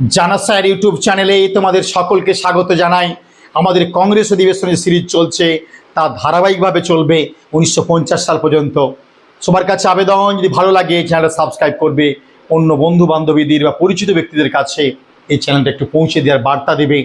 জানা sir YouTube চ্যানেলে তোমাদের সকলকে স্বাগত জানাই। আমাদের কংগ্রেস অধিবেশনের সিরিজ চলছে, তা ধারাবাহিকভাবে চলবে উনিশশো পঞ্চাশ সাল পর্যন্ত। সবার কাছে আবেদন, যদি ভালো লাগে চ্যানেলটা সাবস্ক্রাইব করবে, অন্য বন্ধু বান্ধবীদের বা পরিচিত ব্যক্তিদের কাছে এই চ্যানেলটা একটু পৌঁছে দেওয়ার বার্তা দেবে।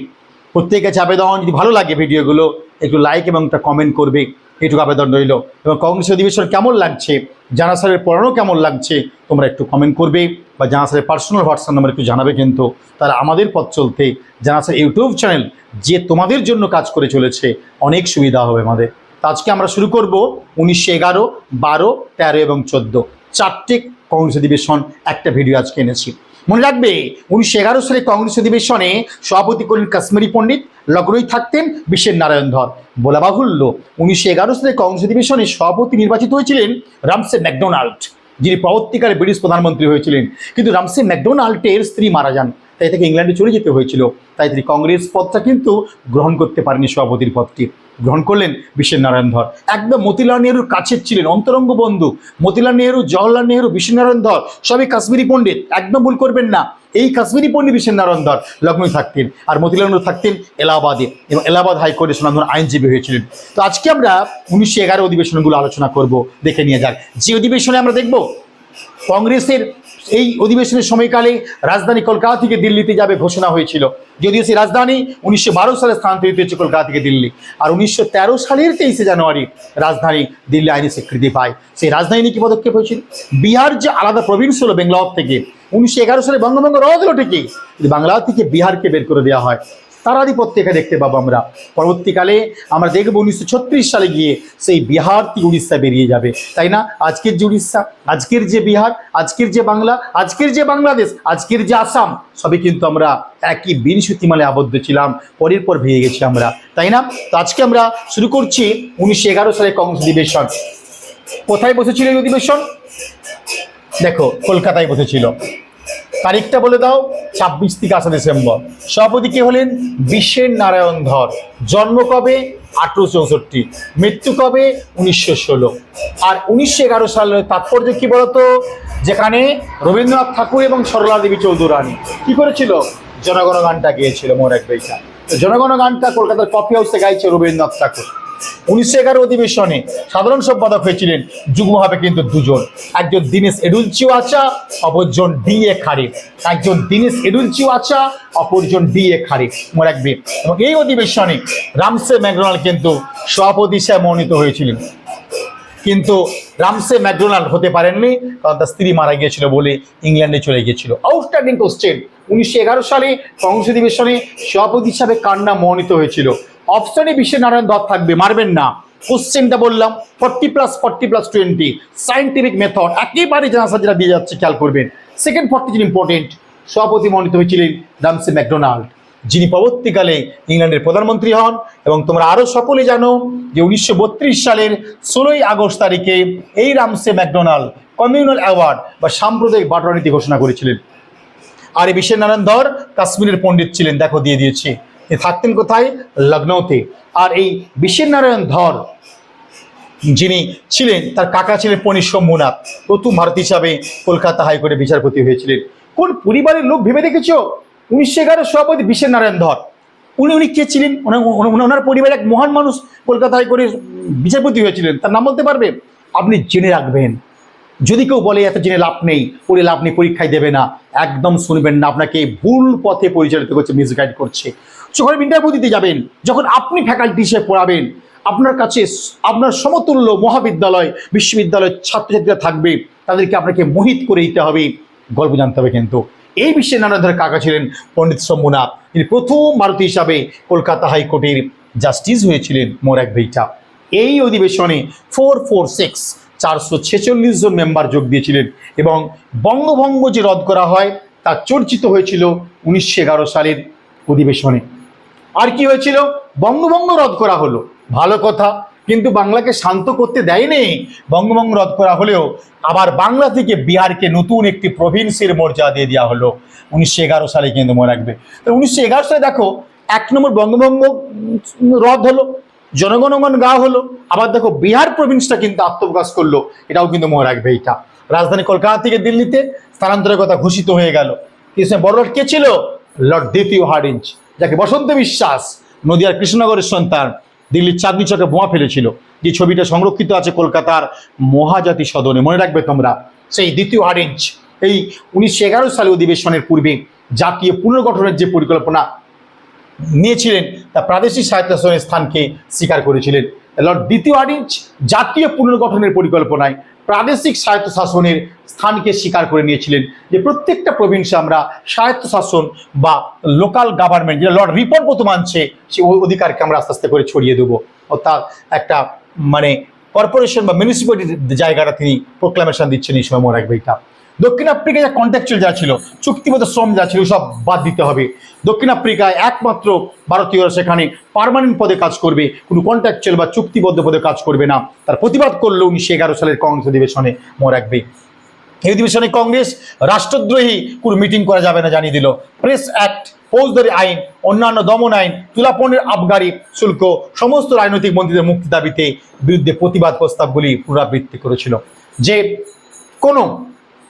প্রত্যেকের কাছে আবেদন, যদি ভালো লাগে ভিডিওগুলো, একটু লাইক এবং একটা কমেন্ট করবে। এটুকু আবেদন রইল। এবং কংগ্রেস অধিবেশন কেমন লাগছে? জানা স্যারের পড়ানো কেমন লাগছে? তোমরা একটু কমেন্ট করবে বা জানা স্যারের পার্সোনাল হোয়াটসঅ্যাপ নাম্বার একটু জানাবে কিন্তু তারা আমাদের পথ চলতে জানা স্যার ইউটিউব চ্যানেল যে তোমাদের জন্য কাজ করে চলেছে, অনেক সুবিধা হবে আমাদের। আজকে আমরা শুরু করব উনিশশো এগারো, বারো, তেরো এবং চোদ্দ। চারটে কংগ্রেস অধিবেশন একটা ভিডিও আজকে এনেছি। মনে রাখবে, উনিশশো এগারো সালে কংগ্রেস অধিবেশনে সভাপতি করলেন কাশ্মীরি পণ্ডিত লগ্নই থাকতেন বিশ্বের নারায়ণ ধর। বলা বাহুল্য, উনিশশো এগারো সালে কংগ্রেস অধিবেশনে সভাপতি নির্বাচিত হয়েছিলেন রামসে ম্যাকডোনাল্ড, যিনি পরবর্তীকালে ব্রিটিশ প্রধানমন্ত্রী হয়েছিলেন। কিন্তু রামসে ম্যাকডোনাল্ডের স্ত্রী মারা যান, তাই তাকে ইংল্যান্ডে চলে যেতে হয়েছিল। তাই তিনি কংগ্রেস পদটা কিন্তু গ্রহণ করতে পারেনি সভাপতির পদটি। গ্রহণ করলেন বিশ্বের নারায়ণ ধর। একদম মতিলাল নেহরুর কাছের ছিলেন অন্তরঙ্গ বন্ধু। মতিলাল নেহরু জওয়াহরলাল নেহরু বিশ্বের নারায়ণ ধর, সবই কাশ্মীরি পণ্ডিত। একদম ভুল করবেন না। এই কাশ্মীরি পণ্ডিত বিশ্বের নারায়ণ ধর লগ্নই থাকতেন আর মতিলাল থাকতেন এলাহাবাদে এবং এলাহাবাদ হাইকোর্টে সোনাধন আইনজীবী হয়েছিলেন। তো আজকে আমরা উনিশশো এগারো অধিবেশনগুলো আলোচনা করব, দেখে নিয়ে যাক। যে অধিবেশনে আমরা দেখব, কংগ্রেসের এই অধিবেশনের সময়কালে রাজধানী কলকাতা থেকে দিল্লিতে যাবে ঘোষণা হয়েছিল। যদিও সেই রাজধানী উনিশশো বারো সালে স্থানান্তরিত হয়েছে কলকাতা থেকে দিল্লি। আর উনিশশো তেরো সালের তেইশে জানুয়ারি রাজধানী দিল্লি আইনি স্বীকৃতি পায়। সেই রাজধানী নিয়ে কি পদক্ষেপ হয়েছিল? বিহার যে আলাদা প্রভিন্স হলো বেঙ্গালোর থেকে উনিশশো এগারো সালে বঙ্গভঙ্গ রদ হলো ঠিকই, কিন্তু বাংলা থেকে বিহারকে বের করে দেওয়া হয়। তার আধিপত্য এখানে দেখতে পাবো আমরা। পরবর্তীকালে আমরা দেখব উনিশশো ছত্রিশ সালে গিয়ে সেই বিহার থেকে উড়িষ্যা বেরিয়ে যাবে। তাই না? আজকের যে উড়িষ্যা, আজকের যে বিহার, আজকের যে বাংলা, আজকের যে বাংলাদেশ, আজকের যে আসাম, সবই কিন্তু আমরা একই বিনসূতিমালে আবদ্ধ ছিলাম। পরের পর ভেঙে গেছি আমরা। তাই না? তো আজকে আমরা শুরু করছি উনিশশো এগারো সালে কংগ্রেস অধিবেশন। কোথায় বসেছিল এই অধিবেশন? দেখো, কলকাতায় বসেছিল। তারিখটা বলে দাও, ছাব্বিশ থেকে আঠাশ ডিসেম্বর। সভাপতি কে হলেন? বিশ্বের নারায়ণ ধর। জন্ম কবে? আঠেরো চৌষট্টি। মৃত্যু কবে? উনিশশো ষোলো। আর উনিশশো এগারো সালের তাৎপর্য কি বলতো? যেখানে রবীন্দ্রনাথ ঠাকুর এবং সরলা দেবী চৌধুরানী। কি করেছিল? জনগণ গানটা গেয়েছিল মোর এক বেশা জনগণ গানটা কলকাতার কফি হাউসে গাইছে রবীন্দ্রনাথ ঠাকুর। উনিশশো এগারো অধিবেশনে সাধারণ সম্পাদক হয়েছিলেন যুগ্মভাবে কিন্তু দুজন। একজন দীনেশ এডুলচিও আচা অপরজন ডি এ খারে একজন দীনেশ এডুলচিও আচা অপরজন ডি এ খারে মনে রাখবে। এবং এই অধিবেশনে রামসে ম্যাকডোনাল্ড কিন্তু সভাপতি হিসেবে মনোনীত হয়েছিলেন। কিন্তু রামসে ম্যাকডোনাল্ড হতে পারেননি, কারণ তার স্ত্রী মারা গিয়েছিল বলে ইংল্যান্ডে চলে গিয়েছিল। আউটস্ট্যান্ডিং কোশ্চেন উনিশশো এগারো সালে কংগ্রেস অধিবেশনে সভাপতি হিসাবে কান্না মনোনীত হয়েছিল? অপশনে বিশ্বের নারায়ণ দত্ত থাকবে, মারবেন না। কোশ্চেনটা বললাম forty plus forty plus twenty scientific method একেবারে জানাসা যেটা দিয়ে যাচ্ছে, খেয়াল করবেন। সেকেন্ড ফর্টি যিনি ইম্পর্টেন্ট সভাপতি মনোনীত হয়েছিলেন রামসে ম্যাকডোনাল্ড। যিনি পরবর্তীকালে ইংল্যান্ডের প্রধানমন্ত্রী হন, এবং তোমরা আরও সকলে জানো যে উনিশশো বত্রিশ সালের ষোলোই আগস্ট তারিখে এই রামসে ম্যাকডোনাল্ড কমিউনাল অ্যাওয়ার্ড বা সাম্প্রদায়িক বাটনীতি ঘোষণা করেছিলেন। আর এই বিশ্বের নারায়ণ ধর কাশ্মীরের পণ্ডিত ছিলেন, দেখো দিয়ে দিয়েছি। থাকতেন কোথায়? লখনৌতে। আর এই বিশ্বের নারায়ণ ধর, যিনি ছিলেন, তার কাকা ছিলেন পনির শম্ভুনাথ প্রথম ভারত হিসাবে কলকাতা হাইকোর্টে বিচারপতি হয়েছিলেন। কোন পরিবারের লোক ভেবে দেখেছ? উনিশশো এগারো সভাপতি বিশ্বের নারায়ণ ধর। উনি উনি কে ছিলেন? ওনা- ওনা- ওনার পরিবারের এক মহান মানুষ কলকাতা হাইকোর্টের বিচারপতি হয়েছিলেন। তার নাম বলতে পারবে? আপনি জেনে রাখবেন। যদি কেউ বলে, এত জেনে লাভ নেই পড়ে লাভ নেই, পরীক্ষায় দেবে না। একদম শুনবেন না, আপনাকে ভুল পথে পরিচালিত করছে মিসগাইড করছে। যখন ইন্টারভিউ দিতে যাবেন, যখন আপনি ফ্যাকাল্টি হিসেবে পড়াবেন, আপনার কাছে আপনার সমতুল্য মহাবিদ্যালয়, বিশ্ববিদ্যালয়ের ছাত্রছাত্রীরা থাকবে, তাদেরকে আপনাকে মোহিত করে দিতে হবে। গল্প জানতে হবে কিন্তু। এই বিশ্বের ধরনের কাকা ছিলেন পণ্ডিত শম্ভুনাথ তিনি প্রথম ভারতীয় হিসাবে কলকাতা হাইকোর্টের জাস্টিস হয়েছিলেন, মোর এক ভেইটা। এই অধিবেশনে ফোর ফোর সিক্স চারশো ছেচল্লিশ জন মেম্বার যোগ দিয়েছিলেন এবং বঙ্গভঙ্গ যে রদ করা হয় তা চর্চিত হয়েছিল উনিশশো এগারো সালের অধিবেশনে। আর কি হয়েছিল? বঙ্গভঙ্গ রদ করা হলো। ভালো কথা, কিন্তু বাংলাকে শান্ত করতে দেয়নি বঙ্গভঙ্গ রদ করা হলেও। আবার বাংলা থেকে বিহারকে নতুন একটি প্রভিন্সের মর্যাদা দিয়ে দেওয়া হলো। উনিশশো এগারো সালে কিন্তু মনে রাখবে। তো উনিশশো এগারো সালে দেখো, এক নম্বর বঙ্গভঙ্গ রদ হলো। জনগণমন গা হলো। আবার দেখো, বিহার প্রভিন্সটা কিন্তু আত্মপ্রকাশ করল। এটাও কিন্তু মনে রাখবে এইটা। রাজধানী কলকাতা থেকে দিল্লিতে স্থানান্তরের কথা ঘোষিত হয়ে গেল। কৃষ্ণ বড়লাট কে ছিল? লর্ড দ্বিতীয় হার্ডিঞ্জ যাকে বসন্ত বিশ্বাস, নদিয়ার কৃষ্ণনগরের সন্তান, দিল্লির চাঁদনি চকে বোমা ফেলেছিল। যে ছবিটা সংরক্ষিত আছে কলকাতার মহাজাতি সদনে, মনে রাখবে তোমরা? সেই দ্বিতীয় হার্ডিঞ্জ এই উনিশশো এগারো সালে অধিবেশনের পূর্বে জাতীয় পুনর্গঠনের যে পরিকল্পনা নিয়েছিলেন, তা প্রাদেশিক স্বায়ত্তশাসনের স্থানকে স্বীকার করেছিলেন। লর্ড দ্বিতীয় হার্ডিঞ্জ জাতীয় পুনর্গঠনের পরিকল্পনায় প্রাদেশিক স্বায়ত্তশাসনের স্থানকে স্বীকার করে নিয়েছিলেন যে প্রত্যেকটা প্রভিন্সে আমরা স্বায়ত্তশাসন বা লোকাল গভর্নমেন্ট যেটা লর্ড রিপন প্রথম আনছে অ- অধিকারকে আমরা আস্তে আস্তে করে ছড়িয়ে দেবো। অর্থাৎ একটা মানে কর্পোরেশন বা মিউনিসিপ্যালিটির জায়গাটা তিনি প্রোক্লামেশন দিচ্ছেন এই সময়, মনে রাখবে এটা। দক্ষিণ আফ্রিকায় যা কন্ট্রাকচুয়াল যা ছিল, চুক্তিবদ্ধ শ্রম যা ছিল, সব বাদ দিতে হবে। দক্ষিণ আফ্রিকায় একমাত্র ভারতীয়রা সেখানে পার্মানেন্ট পদে কাজ করবে, কোনো কন্ট্রাকচুয়াল বা চুক্তিবদ্ধ পদে কাজ করবে না। তার প্রতিবাদ করল উনিশশো এগারো সালের কংগ্রেস অধিবেশনে, মনে রাখবে। এই অধিবেশনে কংগ্রেস রাষ্ট্রদ্রোহী কোনো মিটিং করা যাবে না জানিয়ে দিল। প্রেস অ্যাক্ট ফৌজদারি আইন, অন্যান্য দমন আইন তুলাপনের আবগারি, শুল্ক, সমস্ত রাজনৈতিক মন্ত্রীদের মুক্তি দাবিতে বিরুদ্ধে প্রতিবাদ প্রস্তাবগুলি পুনরাবৃত্তি করেছিল। যে কোনো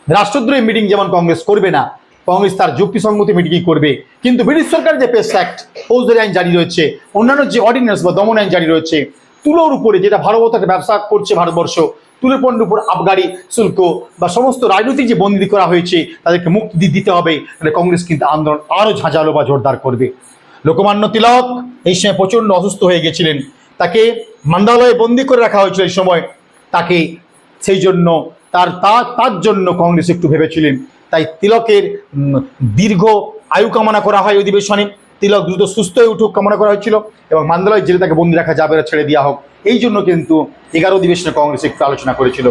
রাষ্ট্রদ্রোহী মিটিং যেমন কংগ্রেস করবে না, কংগ্রেস তার যুক্তিসঙ্গত মিটিংই করবে। কিন্তু ব্রিটিশ সরকার যে পেস অ্যাক্ট ফৌজদারি আইন জারি রয়েছে, অন্যান্য যে অর্ডিন্যান্স বা দমন আইন জারি রয়েছে, তুলোর উপরে যেটা ভারত ব্যবসা করছে ভারতবর্ষ তুলে পণ্যের উপর আবগারি, শুল্ক বা সমস্ত রাজনৈতিক যে বন্দি করা হয়েছে, তাদেরকে মুক্তি দিতে হবে, তাহলে কংগ্রেস কিন্তু আন্দোলন আরও ঝাঁঝালো বা জোরদার করবে। লোকমান্য তিলক এই সময় প্রচণ্ড অসুস্থ হয়ে গেছিলেন। তাকে মান্দালয়ে বন্দি করে রাখা হয়েছিল এই সময়। তাকে সেই জন্য তার তার জন্য কংগ্রেস একটু ভেবেছিলেন। তাই তিলকের দীর্ঘ আয়ু কামনা করা হয় অধিবেশনে। তিলক দ্রুত সুস্থ হয়ে উঠুক কামনা করা হয়েছিল এবং মান্দালয় জেলে তাকে বন্দি রাখা যাবে ছেড়ে দেওয়া হোক। এই জন্য কিন্তু এগারো অধিবেশনে কংগ্রেস একটু আলোচনা করেছিল।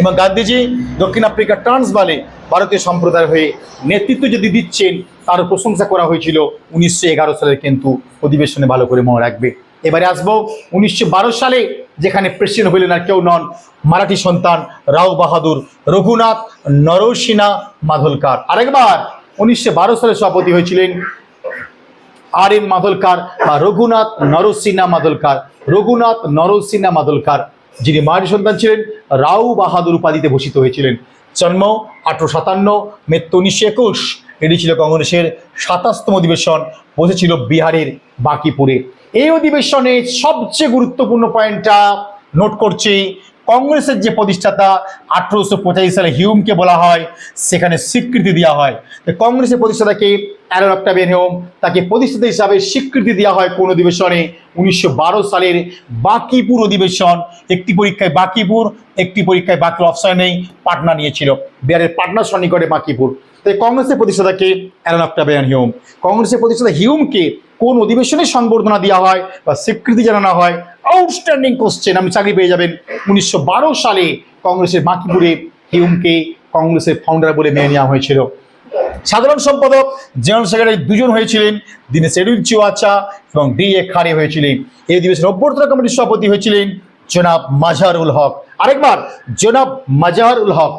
এবং গান্ধীজি দক্ষিণ আফ্রিকার ট্রান্স ট্রান্সবালে ভারতীয় সম্প্রদায় হয়ে নেতৃত্ব যদি দিচ্ছেন তার প্রশংসা করা হয়েছিল। উনিশশো এগারো সালের কিন্তু অধিবেশনে ভালো করে মনে রাখবে। এবারে আসব। উনিশশো বারো সালে যেখানে প্রেসিডেন্ট হইলেন আর কেউ নন মারাঠি সন্তান রাও বাহাদুর, রঘুনাথ, নরসিনা, মাধলকার। আরেকবার উনিশশো বারো সালে সভাপতি হয়েছিলেন আর এন মাদলকার বা রঘুনাথ নরসিনা মাদলকার রঘুনাথ নরসিনা মাদলকার যিনি মায়ের সন্তান ছিলেন, রাও বাহাদুর উপাধিতে ভূষিত হয়েছিলেন। জন্ম আঠারো সাতান্ন, মৃত্যু উনিশশো একুশ। এটি ছিল কংগ্রেসের সাতাশতম অধিবেশন, বসেছিল বিহারের বাকিপুরে। এই অধিবেশনে সবচেয়ে গুরুত্বপূর্ণ পয়েন্টটা নোট করছি, কংগ্রেসের যে প্রতিষ্ঠাতা আঠারোশো পঁচাশি সালে হিউমকে বলা হয়, সেখানে স্বীকৃতি দেওয়া হয়। তো কংগ্রেসের প্রতিষ্ঠাতাকে অ্যারন অক্টাভিয়ান হিউম তাকে প্রতিষ্ঠাতা হিসাবে স্বীকৃতি দেওয়া হয় কোন অধিবেশনে? উনিশশো বারো সালের বাকিপুর অধিবেশন, একটি পরীক্ষায় বাকিপুর, একটি পরীক্ষায় বাকি অপশন নেই, পাটনা নিয়েছিল। বিহারের পাটনার সন্নিকটে বাকিপুর। তাই কংগ্রেসের প্রতিষ্ঠাতাকে অ্যারন অক্টাভিয়ান হিউম কংগ্রেসের প্রতিষ্ঠাতা হিউমকে কোন অধিবেশনে সংবর্ধনা দেওয়া হয় বা স্বীকৃতি জানানো হয়? আউটস্ট্যান্ডিং কোশ্চেন আপনি চাকরি পেয়ে যাবেন। উনিশশো বারো সালে কংগ্রেসের বাকিপুরে হিউমকে কংগ্রেসের ফাউন্ডার বলে মেনে নেওয়া হয়েছিল। সাধারণ সম্পাদক, জেনারেল সেক্রেটারি দুজন হয়েছিলেন। দীনেশ এডুল চিওয়াচা এবং ডি এ খারে হয়েছিলেন। এই অধিবেশনের অভ্যর্থনা কমিটির সভাপতি হয়েছিলেন জনাব মাজাহারুল হক। আরেকবার, জনাব মাজাহারুল হক।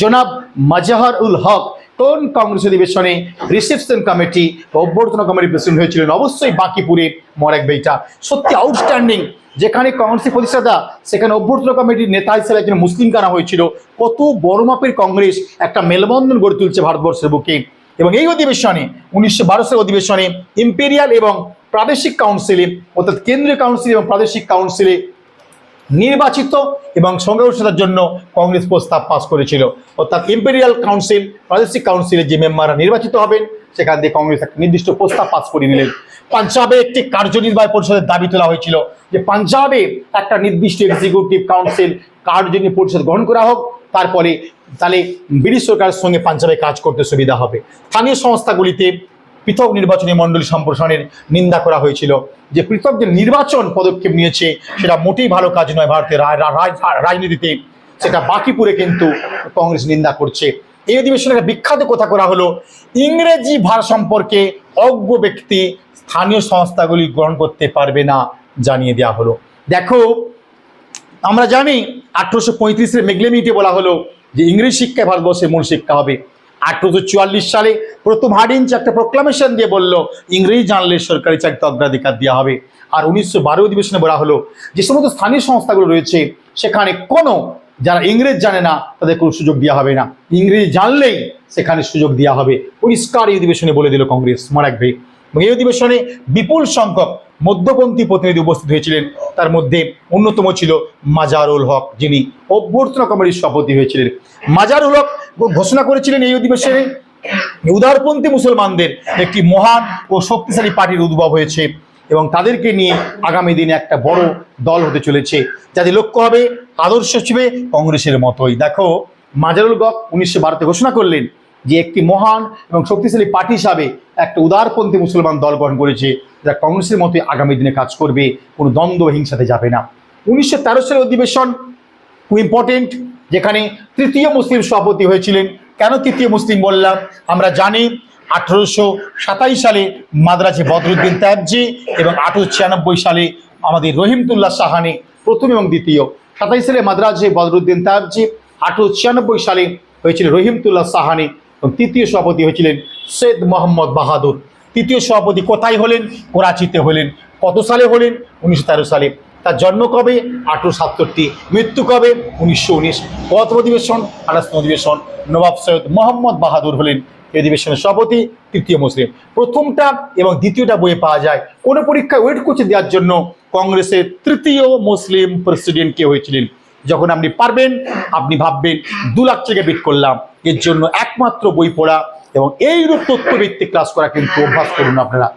জনাব মাজাহার উল হক কোন কংগ্রেস অধিবেশনে রিসেপশন কমিটি বা অভ্যর্থনা কমিটির প্রেসিডেন্ট হয়েছিলেন। অবশ্যই বাকিপুরে মরেক বেইটা সত্যি আউটস্ট্যান্ডিং যেখানে কংগ্রেসের প্রতিষ্ঠাতা, সেখানে অভ্যর্থনা কমিটির নেতা হিসেবে একজন মুসলিম কানা হয়েছিল। কত বড় মাপের কংগ্রেস একটা মেলবন্ধন গড়ে তুলছে ভারতবর্ষের বুকে। এবং এই অধিবেশনে, উনিশশো বারো সালের অধিবেশনে ইম্পেরিয়াল এবং প্রাদেশিক কাউন্সিলে অর্থাৎ কেন্দ্রীয় কাউন্সিল এবং প্রাদেশিক কাউন্সিলে নির্বাচিত এবং সংখ্যাগরিষ্ঠতার জন্য কংগ্রেস প্রস্তাব পাস করেছিল। অর্থাৎ ইম্পেরিয়াল কাউন্সিল প্রাদেশিক কাউন্সিলের যে মেম্বাররা নির্বাচিত হবেন, সেখান থেকে কংগ্রেস একটা নির্দিষ্ট প্রস্তাব পাস করে নিলেন। পাঞ্জাবে একটি কার্যনির্বাহী পরিষদের দাবি তোলা হয়েছিল যে পাঞ্জাবে একটা নির্দিষ্ট এক্সিকিউটিভ কাউন্সিল কার্যনির্বাহী পরিষদ গ্রহণ করা হোক, তারপরে তাহলে ব্রিটিশ সরকারের সঙ্গে পাঞ্জাবে কাজ করতে সুবিধা হবে। স্থানীয় সংস্থাগুলিতে পৃথক নির্বাচনী মণ্ডলী সম্প্রসারণের নিন্দা করা হয়েছিল। যে পৃথক যে নির্বাচন পদক্ষেপ নিয়েছে, সেটা মোটেই ভালো কাজ নয় ভারতের রাজনীতিতে। সেটা বাকিপুরে কিন্তু কংগ্রেস নিন্দা করছে। এই অধিবেশনে একটা বিখ্যাত কথা করা হলো, ইংরেজি ভার সম্পর্কে অজ্ঞ ব্যক্তি স্থানীয় সংস্থাগুলি গ্রহণ করতে পারবে না জানিয়ে দেওয়া হলো। দেখো, আমরা জানি আঠারোশো পঁয়ত্রিশের মেগলেমিটে বলা হলো যে ইংরেজি শিক্ষায় ভারতবর্ষের মূল শিক্ষা হবে। আঠারোশো চুয়াল্লিশ সালে প্রথম হার্ডিঞ্চ একটা প্রোক্লামেশন দিয়ে বলল, ইংরেজি জানলে সরকারি চাকরিতে অগ্রাধিকার দেওয়া হবে। আর উনিশশো বারো অধিবেশনে বলা হলো, যে সমস্ত স্থানীয় সংস্থাগুলো রয়েছে, সেখানে কোনো যারা ইংরেজ জানে না, তাদের কোনো সুযোগ দেওয়া হবে না। ইংরেজি জানলেই সেখানে সুযোগ দেওয়া হবে। পরিষ্কার এই অধিবেশনে বলে দিল কংগ্রেস, মনে রাখবে। এই অধিবেশনে বিপুল সংখ্যক মধ্যপন্থী প্রতিনিধি উপস্থিত হয়েছিলেন। তার মধ্যে অন্যতম ছিল মাজারুল হক, যিনি অভ্যর্থনা কমিটির সভাপতি হয়েছিলেন। মাজারুল হক ঘোষণা করেছিলেন এই অধিবেশনে উদারপন্থী মুসলমানদের একটি মহান ও শক্তিশালী পার্টির উদ্ভব হয়েছে এবং তাদেরকে নিয়ে আগামী দিনে একটা বড় দল হতে চলেছে যাদের লক্ষ্য হবে আদর্শ হিসেবে কংগ্রেসের মতোই। দেখো, মাজারুল গক উনিশশো বারোতে ঘোষণা করলেন যে একটি মহান এবং শক্তিশালী পার্টি হিসাবে একটা উদারপন্থী মুসলমান দল গঠন করেছে, যা কংগ্রেসের মতোই আগামী দিনে কাজ করবে, কোনো দ্বন্দ্ব হিংসাতে যাবে না। উনিশশো তেরো সালের অধিবেশন ইম্পর্টেন্ট যেখানে তৃতীয় মুসলিম সভাপতি হয়েছিলেন। কেন তৃতীয় মুসলিম বললাম? আমরা জানি আঠারোশো সাতাইশ সালে মাদ্রাজে বদরুদ্দিন ত্যাবজি এবং আঠারোশো ছিয়ানব্বই সালে আমাদের রহিমতুল্লাহ সাহানি প্রথম এবং দ্বিতীয়। সাতাইশ সালে মাদ্রাজে বদরুদ্দিন ত্যাবজি আঠারোশো ছিয়ানব্বই সালে হয়েছিল রহিমতুল্লাহ সাহানি এবং তৃতীয় সভাপতি হয়েছিলেন সৈয়দ মোহাম্মদ বাহাদুর। তৃতীয় সভাপতি কোথায় হলেন? করাচিতে হলেন। কত সালে হলেন? উনিশশো তেরো সালে। তার জন্ম কবে? আঠারোশো সাতষট্টি। মৃত্যু কবে? উনিশশো উনিশ। কত অধিবেশন আঠাশতম অধিবেশন, নবাব সৈয়দ মোহাম্মদ বাহাদুর হলেন এই অধিবেশনের সভাপতি, তৃতীয় মুসলিম। প্রথমটা এবং দ্বিতীয়টা বইয়ে পাওয়া যায়। কোনো পরীক্ষায় ওয়েট করছে দেওয়ার জন্য কংগ্রেসের তৃতীয় মুসলিম প্রেসিডেন্ট কে হয়েছিলেন? যখন আপনি পারবেন, আপনি ভাববেন, দু লাখ টাকা বিট করলাম। এর জন্য একমাত্র বই পড়া এবং এইরূপ তথ্যভিত্তিক ক্লাস করা কিন্তু অভ্যাস করুন আপনারা।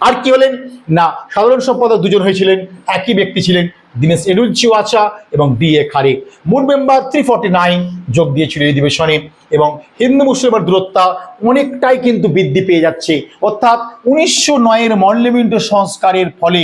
আর কি হলেন? না, সাধারণ সম্পাদক দুজন হয়েছিলেন, একই ব্যক্তি ছিলেন, দীনেশ এনুলচিওয়াচা এবং বি এ খারে মূল মেম্বার থ্রি ফর্টি নাইন যোগ দিয়েছিল এই অধিবেশনে এবং হিন্দু মুসলিমের দূরত্ব অনেকটাই কিন্তু বৃদ্ধি পেয়ে যাচ্ছে। অর্থাৎ উনিশশো নয়ের মল্লিমিন্ট সংস্কারের ফলে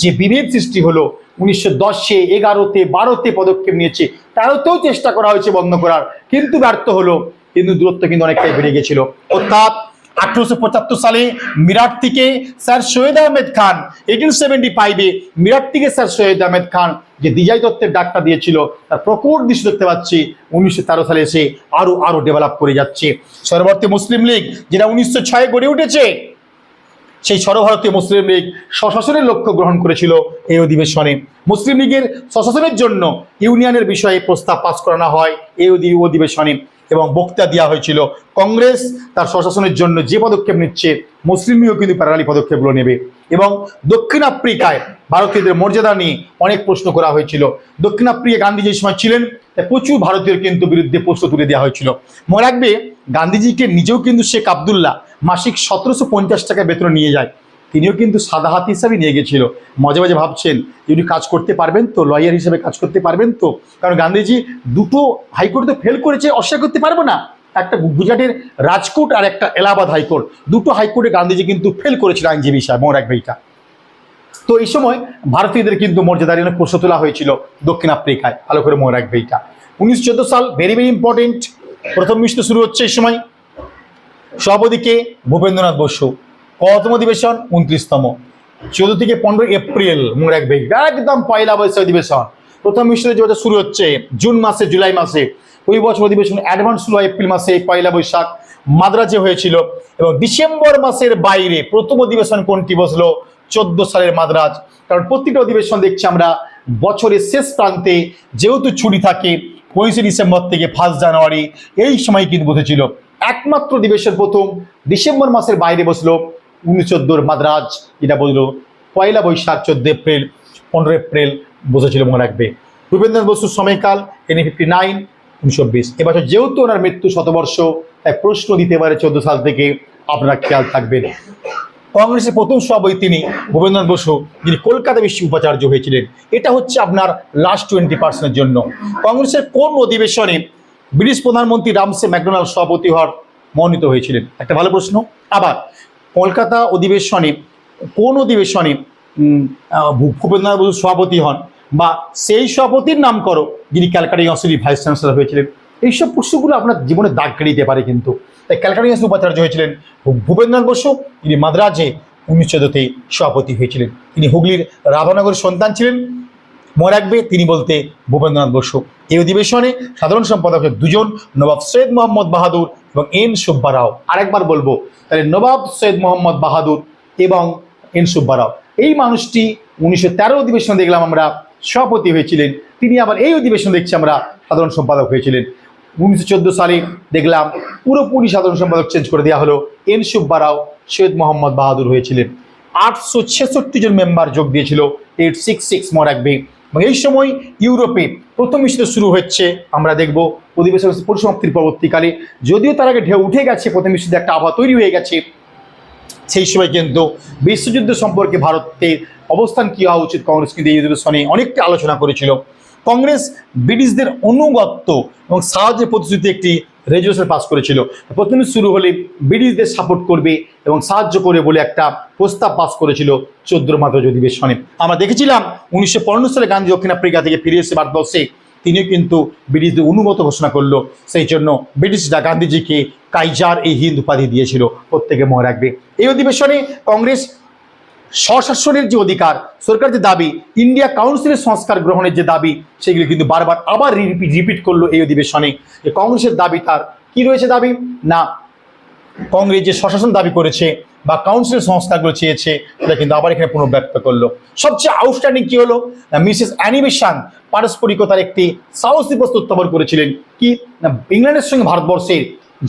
যে বিভেদ সৃষ্টি হলো, উনিশশো দশে এগারোতে বারোতে পদক্ষেপ নিয়েছে, তেরোতেও চেষ্টা করা হয়েছে বন্ধ করার, কিন্তু ব্যর্থ হলো। হিন্দু দূরত্ব কিন্তু অনেকটাই বেড়ে গেছিল। অর্থাৎ আঠারোশো পঁচাত্তর সালে মিরাট থেকে sir Syed Ahmed Khan eighteen seventy ফাইভে মিরাট থেকে স্যার সৈয়দ আহমেদ খান যে দিজাই দত্তের ডাকটা দিয়েছিল, তার প্রকট দৃশ্য দেখতে পাচ্ছি। উনিশশো তেরো সালে এসে আরও আরও ডেভেলপ করে যাচ্ছে। সর্ববর্তী মুসলিম লীগ যেটা উনিশশো ছয়ে গড়ে উঠেছে, সেই সর্বভারতীয় মুসলিম লীগ স্বশাসনের লক্ষ্য গ্রহণ করেছিল এই অধিবেশনে। মুসলিম লীগের স্বশাসনের জন্য ইউনিয়নের বিষয়ে প্রস্তাব পাস করানো হয় এই অধি- অধিবেশনে। এবং বক্তা দেওয়া হয়েছিল। কংগ্রেস তার স্বশাসনের জন্য যে পদক্ষেপ নিচ্ছে মুসলিম লীগও কিন্তু প্যারালি পদক্ষেপগুলো নেবে। এবং দক্ষিণ আফ্রিকায় ভারতীয়দের মর্যাদা নিয়ে অনেক প্রশ্ন করা হয়েছিল। দক্ষিণ আফ্রিকা গান্ধী যে সময় ছিলেন প্রচুর ভারতীয়র কিন্তু বিরুদ্ধে প্রশ্ন তুলে দেওয়া হয়েছিল। মনে রাখবে, গান্ধীজিকে নিজেও কিন্তু শেখ আবদুল্লাহ মাসিক সতেরোশো পঞ্চাশ টাকা বেতন নিয়ে যায়। তিনিও কিন্তু সাদা হাত হিসাবে নিয়ে গেছিল। মাঝে মাঝে ভাবছেন যদি কাজ করতে পারবেন তো লয়ার হিসেবে কাজ করতে পারবেন তো? কারণ গান্ধীজি দুটো হাইকোর্টে ফেল করেছে, অস্বীকার করতে পারব না। একটা গুজরাটের রাজকোট আর একটা এলাহাবাদ হাইকোর্ট। দুটো হাইকোর্টে গান্ধীজি কিন্তু ফেল করেছিল আইনজীবী হিসাবে মনে রাখবে এটা তো এই সময় ভারতীয়দের কিন্তু মর্যাদার জন্য প্রশ্ন তোলা হয়েছিল দক্ষিণ আফ্রিকায়, ভালো করে মনে রাখবে এটা উনিশশো চোদ্দ সাল ভেরি ভেরি ইম্পর্টেন্ট প্রথম মিশ্র শুরু হচ্ছে এই সময়। সভাপতিকে ভূপেন্দ্রনাথ বসু। কতম অধিবেশন উনত্রিশতম। চোদ্দ থেকে পনেরো এপ্রিল মনে রাখবে একদম পয়লা বৈশাখ অধিবেশন। প্রথম যে শুরু হচ্ছে জুন মাসে, জুলাই মাসে। ওই বছর অধিবেশন অ্যাডভান্স শুরু হয় এপ্রিল মাসে পয়লা বৈশাখ মাদ্রাজে হয়েছিল। এবং ডিসেম্বর মাসের বাইরে প্রথম অধিবেশন কোনটি বসল? চোদ্দ সালের মাদ্রাজ। কারণ প্রত্যেকটা অধিবেশন দেখছি আমরা বছরের শেষ প্রান্তে যেহেতু ছুটি থাকে, পঁচিশে ডিসেম্বর থেকে ফার্স্ট জানুয়ারি, এই সময় কিন্তু বসেছিল। একমাত্র অধিবেশন প্রথম ডিসেম্বর মাসের বাইরে বসল উনিশ চোদ্দোর মাদ্রাজ, যেটা বলল, পয়লা বৈশাখ চোদ্দ এপ্রিল, পনেরো এপ্রিল বসেছিল মনে রাখবে। ভূপেন্দ্রনাথ বসুর সময়কাল এনে ফিফটি নাইন উনিশশো বিশ। এবছর যেহেতু ওনার মৃত্যু শতবর্ষ, তাই প্রশ্ন দিতে পারে চোদ্দ সাল থেকে আপনারা খেয়াল থাকবেন। কংগ্রেসের প্রথম সভাপতি তিনি ভূপেন্দ্রনাথ বসু, যিনি কলকাতা বিশ্ব উপাচার্য হয়েছিলেন। এটা হচ্ছে আপনার লাস্ট টোয়েন্টি পার্সেন্টের জন্য। কংগ্রেসের কোন অধিবেশনে ব্রিটিশ প্রধানমন্ত্রী রামসে ম্যাকডোনাল্ড সভাপতি হওয়ার মনোনীত হয়েছিলেন? একটা ভালো প্রশ্ন। আবার কলকাতা অধিবেশনে কোন অধিবেশনে ভূপেন্দ্রনাথ বসু সভাপতি হন বা সেই সভাপতির নাম করো যিনি ক্যালকাটা ইউনিভার্সিটির ভাইস চ্যান্সেলর হয়েছিলেন। এইসব প্রশ্নগুলো আপনার জীবনে দাগ কেটে দিতে পারে কিন্তু। তাই ক্যালকাটা ইউনিভার্সিটি উপাচার্য হয়েছিলেন ভূপেন্দ্রনাথ বসু, তিনি মাদ্রাজে উনিশ চোদ্দতে সভাপতি হয়েছিলেন। তিনি হুগলির রাধানগরের সন্তান ছিলেন। মনে রাখবে, তিনি বলতে ভূপেন্দ্রনাথ বসু। এই অধিবেশনে সাধারণ সম্পাদক দুজন, নবাব সৈয়দ মোহাম্মদ বাহাদুর এবং এন সুব্বা রাও। আরেকবার বলব, তাহলে নবাব সৈয়দ মোহাম্মদ বাহাদুর এবং এন সুব্বা রাও। এই মানুষটি উনিশশো তেরো অধিবেশনে দেখলাম আমরা সভাপতি হয়েছিলেন। তিনি আবার এই অধিবেশন দেখছি আমরা সাধারণ সম্পাদক হয়েছিলেন। উনিশশো চোদ্দ সালে দেখলাম পুরোপুরি সাধারণ সম্পাদক চেঞ্জ করে দেওয়া হলো। এন সুব্বা রাও, সৈয়দ মোহাম্মদ বাহাদুর হয়েছিলেন। আটশো ছেষট্টি জন মেম্বার যোগ দিয়েছিল। এইট সিক্স সিক্স মনে রাখবে। এবং এই সময় ইউরোপে প্রথম বিশ্বযুদ্ধ শুরু হচ্ছে, আমরা দেখব অধিবেশন পরিসমাপ্তির পরবর্তীকালে। যদিও তার আগে ঢেউ উঠে গেছে, প্রথম বিশ্বযুদ্ধে একটা আবহাওয়া তৈরি হয়ে গেছে। সেই সময় কিন্তু বিশ্বযুদ্ধ সম্পর্কে ভারতের অবস্থান কী হওয়া উচিত, কংগ্রেস কিন্তু এই অধিবেশনে অনেকটা আলোচনা করেছিল। কংগ্রেস ব্রিটিশদের অনুগত্য এবং সাহায্যের প্রতিশ্রুতি একটি রেজুলেশন পাস করেছিল। প্রথমে শুরু হলে ব্রিটিশদের সাপোর্ট করবে এবং সাহায্য করে বলে একটা প্রস্তাব পাস করেছিল চোদ্দ মাত্র অধিবেশনে আমরা দেখেছিলাম উনিশশো পনেরো সালে গান্ধী দক্ষিণ আফ্রিকা থেকে ফিরে এসে ভারতবর্ষে তিনিও কিন্তু ব্রিটিশদের অনুমত ঘোষণা করল। সেই জন্য ব্রিটিশরা গান্ধীজিকে কাইজার এই হিন্দ উপাধি দিয়েছিল। প্রত্যেকে মনে রাখবে। এই অধিবেশনে কংগ্রেস স্বশাসনের যে অধিকার সরকার যে দাবি ইন্ডিয়া কাউন্সিলের সংস্কার গ্রহণের যে দাবি, সেগুলি কিন্তু বারবার আবার রিপিট করল এই অধিবেশনে। যে কংগ্রেসের দাবি তার, কি রয়েছে দাবি? না, কংগ্রেস যে স্বশাসন দাবি করেছে বা কাউন্সিল সংস্কারগুলো চেয়েছে, সেটা কিন্তু আবার এখানে পুনর্ব্যক্ত করল। সবচেয়ে আউটস্ট্যান্ডিং কি হলো? না মিসেস অ্যানিমেশন পারস্পরিকতার একটি সাহসী প্রস্তুত উত্থাপন করেছিলেন। কি? না ইংল্যান্ডের সঙ্গে ভারতবর্ষের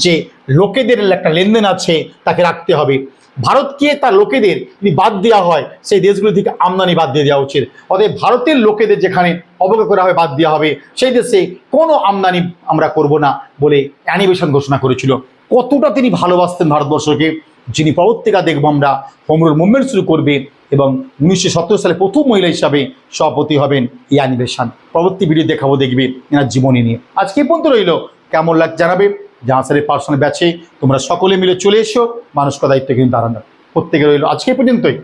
যে লোকেদের একটা লেনদেন আছে, তাকে রাখতে হবে। ভারতকে তার লোকেদের যদি বাদ দেওয়া হয়, সেই দেশগুলো থেকে আমদানি বাদ দিয়ে দেওয়া উচিত। অতএব ভারতের লোকেদের যেখানে অবজ্ঞা করা হবে, বাদ দেওয়া হবে, সেই দেশে কোনো আমদানি আমরা করব না বলে অ্যানিমেশন ঘোষণা করেছিল। কতটা তিনি ভালোবাসতেন ভারতবর্ষকে, যিনি পরবর্তীকা দেখব আমরা হোমরুল মুভমেন্ট শুরু করবে এবং উনিশশো সত্তর সালে প্রথম মহিলা হিসাবে সভাপতি হবেন এই অ্যানিমেশন। পরবর্তী ভিডিও দেখাবো, দেখবে এনার জীবনী নিয়ে। আজকে পর্যন্ত রইল। কেমন লাগ, জানাবে? জাহাজের পার্সোনাল ব্যাচে তোমরা সকলে মিলে চলে এসো। মানুষ দায়িত্ব কিন্তু দাঁড়ানো। প্রত্যেকে রইল। আজকে পর্যন্তই।